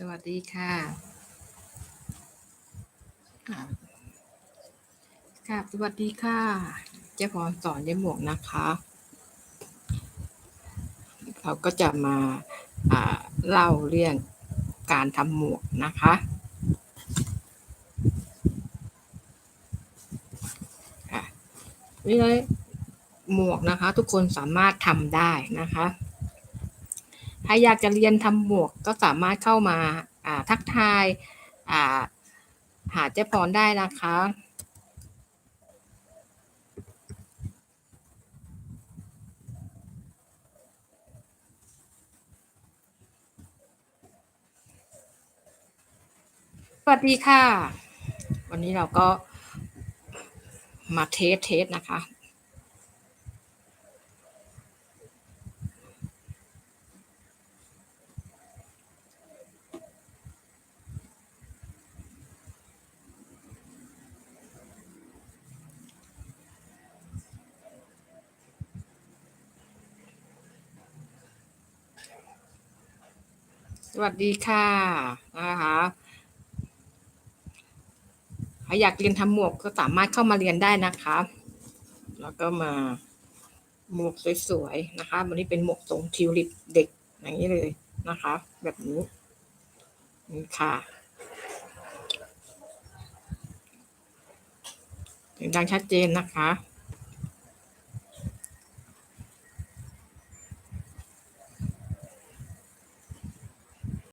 สวัสดีค่ะ ค่ะ สวัสดีค่ะ เจ้าพรสอนเย็บหมวกนะคะ เราก็จะมาาเล่าเรื่องการทำหมวกนะคะ ค่ะวิธีหมวกนะคะ ทุกคนสามารถทำได้นะคะ ถ้าอยากจะเรียนทำหมวกก็สามารถเข้ามาทักทายาหาเจ๊พรได้นะคะสวัสดีค่ะ วันนี้เราก็มาเทสเทสนะคะ สวัสดีค่ะนะคะใครอยากเรียนทำหมวกก็สามารถเข้ามาเรียนได้นะคะ แล้วก็มาหมวกสวยๆนะคะ วันนี้เป็นหมวกทรงทิวลิปเด็กอย่างนี้เลยนะคะ แบบนี้นี่ค่ะเสียงดังชัดเจนนะคะ